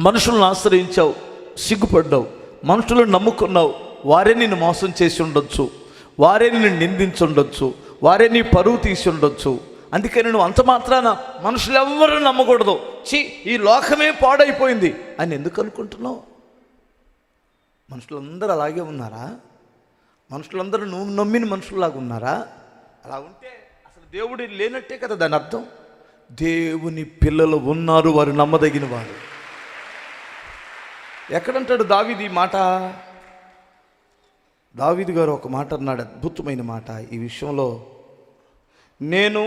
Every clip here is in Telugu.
మనుషులను ఆశ్రయించావు సిగ్గుపడ్డావు మనుషులను నమ్ముకున్నావు. వారే నిన్ను మోసం చేసి ఉండొచ్చు వారే నిన్ను నిందించుండొచ్చు వారే నీ పరువు తీసి ఉండొచ్చు. అందుకని నువ్వు అంత మాత్రాన మనుషులు ఎవ్వరూ నమ్మకూడదు. చి ఈ లోకమే పాడైపోయింది అని ఎందుకు అనుకుంటున్నావు? మనుషులందరూ అలాగే ఉన్నారా? మనుషులందరూ నువ్వు నమ్మిన మనుషుల్లాగా ఉన్నారా? అలా ఉంటే అసలు దేవుడు లేనట్టే కదా దాని అర్థం. దేవుని పిల్లలు ఉన్నారు వారు నమ్మదగిన వారు. ఎక్కడంటాడు దావిది మాట? దావిది గారు ఒక మాట అన్నాడు అద్భుతమైన మాట ఈ విషయంలో. నేను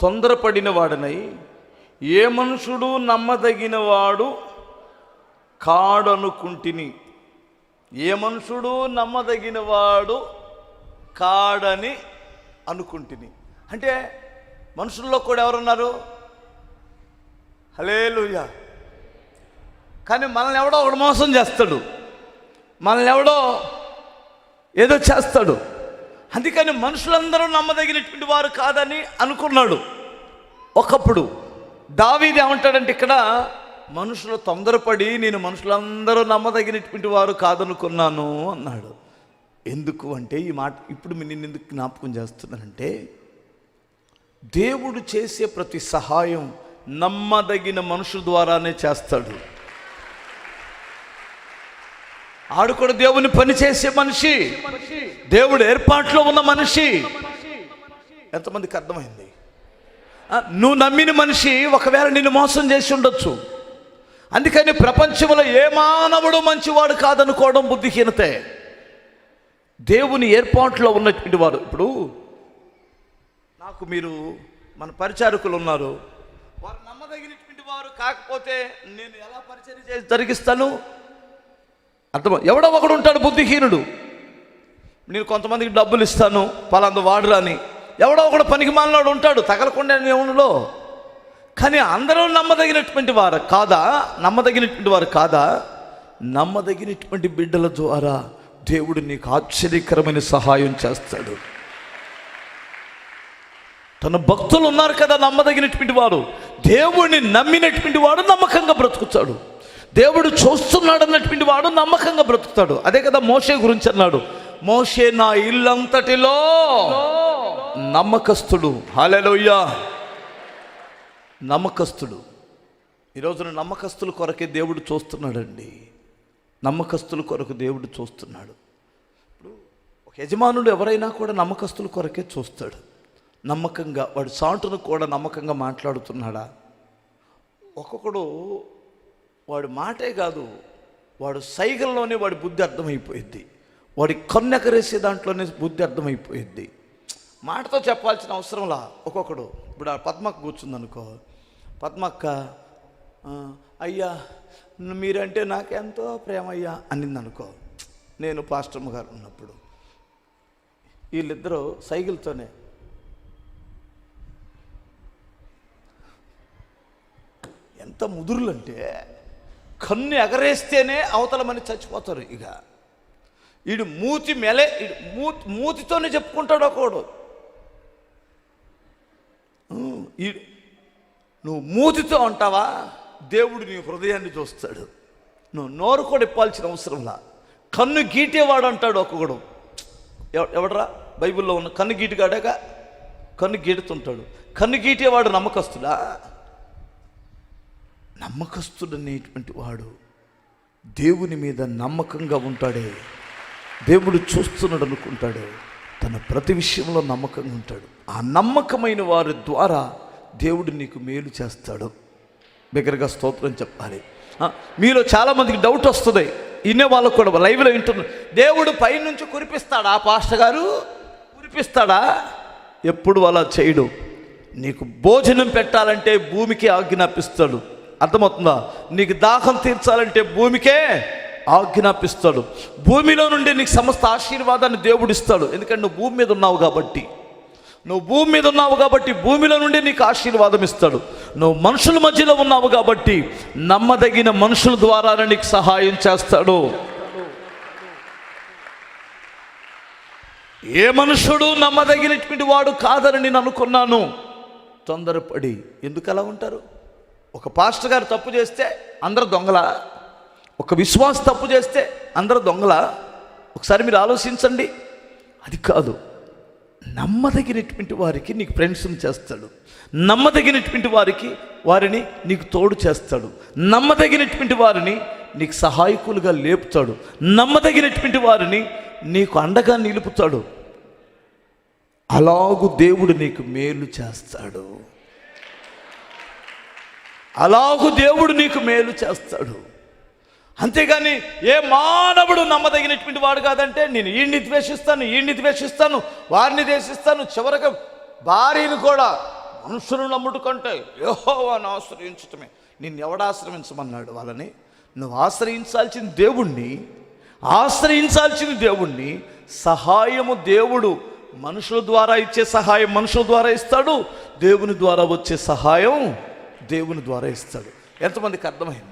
తొందరపడిన వాడనై ఏ మనుషుడు నమ్మదగిన వాడు కాడనుకుంటుని. ఏ మనుషుడు నమ్మదగిన వాడు కాడని అనుకుంటుని. అంటే మనుషుల్లో కూడా ఎవరున్నారు? హలేలుయా కానీ మనల్ని ఎవడో ఒకడు మోసం చేస్తాడు. మనల్ని ఎవడో ఏదో చేస్తాడు. అందుకని మనుషులందరూ నమ్మదగినటువంటి వారు కాదని అనుకున్నాడు. ఒకప్పుడు దావీది ఏమంటాడంటే ఇక్కడ మనుషులు తొందరపడి నేను మనుషులందరూ నమ్మదగినటువంటి వారు కాదనుకున్నాను అన్నాడు. ఎందుకు అంటే ఈ మాట ఇప్పుడు నేను ఎందుకు జ్ఞాపకం చేస్తున్నానంటే దేవుడు చేసే ప్రతి సహాయం నమ్మదగిన మనుషుల ద్వారానే చేస్తాడు. ఆడు కూడా దేవుని పని చేసే మనిషి దేవుడు ఏర్పాట్లో ఉన్న మనిషి. ఎంతమందికి అర్థమైంది? నువ్వు నమ్మిన మనిషి ఒకవేళ నిన్ను మోసం చేసి ఉండొచ్చు. అందుకని ప్రపంచంలో ఏ మానవుడు మంచివాడు కాదనుకోవడం బుద్ధిహీనతే. దేవుని ఏర్పాట్లో ఉన్నటువంటి వారు ఇప్పుడు నాకు మీరు మన పరిచారకులు ఉన్నారు. వారు నమ్మదగినటువంటి వారు కాకపోతే నేను ఎలా పరిచయం చేసి జరిగిస్తాను? అర్థం ఎవడో ఒకడు ఉంటాడు బుద్ధిహీనుడు. నేను కొంతమందికి డబ్బులు ఇస్తాను పలాందు వాడురా అని. ఎవడో ఒకడు పనికి మాలినాడు ఉంటాడు తగలకుండా ఏములో కానీ అందరూ నమ్మదగినటువంటి వారు కాదా? నమ్మదగినటువంటి వారు కాదా? నమ్మదగినటువంటి బిడ్డల ద్వారా దేవుడు నీకు ఆశ్చర్యకరమైన సహాయం చేస్తాడు. తన భక్తులు ఉన్నారు కదా నమ్మదగినటువంటి వారు. దేవుడిని నమ్మినటువంటి వాడు నమ్మకంగా బ్రతుకుతాడు. దేవుడు చూస్తున్నాడు అన్నటువంటి వాడు నమ్మకంగా బ్రతుకుతాడు. అదే కదా మోషే గురించి అన్నాడు. మోషే నా ఇల్లంతటిలో నమ్మకస్తుడు. హాలెలోయ్యా నమ్మకస్తుడు. ఈరోజున నమ్మకస్తుల కొరకే దేవుడు చూస్తున్నాడండి. నమ్మకస్తుల కొరకు దేవుడు చూస్తున్నాడు. ఇప్పుడు ఒక యజమానుడు ఎవరైనా కూడా నమ్మకస్తుల కొరకే చూస్తాడు. నమ్మకంగా వాడు సాటును కూడా నమ్మకంగా మాట్లాడుతున్నాడా? ఒక్కొక్కడు వాడు మాటే కాదు వాడు సైగల్లోనే వాడి బుద్ధి అర్థమైపోయింది వాడి కన్నెకరేసే దాంట్లోనే బుద్ధి అర్థమైపోయింది మాటతో చెప్పాల్సిన అవసరంలా? ఒక్కొక్కడు. ఇప్పుడు ఆ పద్మక్క కూర్చుందనుకో. పద్మక్క అయ్యా మీరంటే నాకెంతో ప్రేమ అయ్యా అనిందనుకో. నేను పాస్టర్మ గారు ఉన్నప్పుడు. వీళ్ళిద్దరూ సైకిల్తోనే ఎంత ముదురులంటే కన్ను ఎగరేస్తేనే అవతల మని చచ్చిపోతారు ఇక. వీడు మూతి మెలే ఈడు మూతి మూతితోనే చెప్పుకుంటాడు ఒకడు. ఉమ్, నువ్వు మూతితో అంటావా? దేవుడు నీ హృదయాన్ని చూస్తాడు. నువ్వు నోరు కూడా ఇప్పాల్సిన అవసరంలా కన్ను గీటేవాడు అంటాడు ఒక్కొక్కడు ఎవ- ఎవడరా? బైబిల్లో ఉన్న కన్ను గీటుగాడాక కన్ను గీటుతుంటాడు. కన్ను గీటేవాడు నమ్మకస్తుడా? నమ్మకస్తుడనేటువంటి వాడు దేవుని మీద నమ్మకంగా ఉంటాడే. దేవుడు చూస్తున్నాడు అనుకుంటాడే తన ప్రతి విషయంలో నమ్మకంగా ఉంటాడు. ఆ నమ్మకమైన వారి ద్వారా దేవుడు నీకు మేలు చేస్తాడు. బిగ్గరగా స్తోత్రం చెప్పాలి. మీలో చాలామందికి డౌట్ వస్తుంది. ఇన్నే వాళ్ళకు కూడా లైవ్లో వింటున్నారు దేవుడు పైనుంచి కురిపిస్తాడా? పాస్టర్ గారు కురిపిస్తాడా? ఎప్పుడు అలా చేయడు. నీకు భోజనం పెట్టాలంటే భూమికి ఆజ్ఞాపిస్తాడు. అర్థమవుతుందా? నీకు దాహం తీర్చాలంటే భూమికే ఆజ్ఞాపిస్తాడు. భూమిలో నుండి నీకు సమస్త ఆశీర్వాదాన్ని దేవుడు ఇస్తాడు ఎందుకంటే నువ్వు భూమి మీద ఉన్నావు కాబట్టి. నువ్వు భూమి మీద ఉన్నావు కాబట్టి భూమిలో నుండి నీకు ఆశీర్వాదం ఇస్తాడు. నువ్వు మనుషుల మధ్యలో ఉన్నావు కాబట్టి నమ్మదగిన మనుషుల ద్వారానే నీకు సహాయం చేస్తాడు. ఏ మనుషుడు నమ్మదగినటువంటి వాడు కాదని నేను అనుకున్నాను. తొందరపడి. ఎందుకు అలా ఉంటారు? ఒక పాస్టర్ గారు తప్పు చేస్తే అందరు దొంగల. ఒక విశ్వాస తప్పు చేస్తే అందరు దొంగల. ఒకసారి మీరు ఆలోచించండి. అది కాదు. నమ్మదగినటువంటి వారికి నీకు ఫ్రెండ్స్ని చేస్తాడు. నమ్మదగినటువంటి వారికి వారిని నీకు తోడు చేస్తాడు. నమ్మదగినటువంటి వారిని నీకు సహాయకులుగా లేపుతాడు. నమ్మదగినటువంటి వారిని నీకు అండగా నిలుపుతాడు. అలాగు దేవుడు నీకు మేలు చేస్తాడు. అలాగు దేవుడు నీకు మేలు చేస్తాడు. అంతేగాని ఏ మానవుడు నమ్మదగినటువంటి వాడు కాదంటే నేను ఈయన్ని ద్వేషిస్తాను ఈయన్ని ద్వేషిస్తాను వారిని ద్వేషిస్తాను చివరకు భార్యను కూడా మనుషులను నమ్ముడు కంటే యెహోవాను ఆశ్రయించటమే. నిన్ను ఎవడు ఆశ్రయించమన్నాడు వాళ్ళని? నువ్వు ఆశ్రయించాల్సిన దేవుణ్ణి ఆశ్రయించాల్సిన దేవుణ్ణి సహాయము దేవుడు మనుషుల ద్వారా ఇచ్చే సహాయం మనుషుల ద్వారా ఇస్తాడు దేవుని ద్వారా వచ్చే సహాయం దేవుని ద్వారా ఇస్తాడు. ఎంతమందికి అర్థమైంది.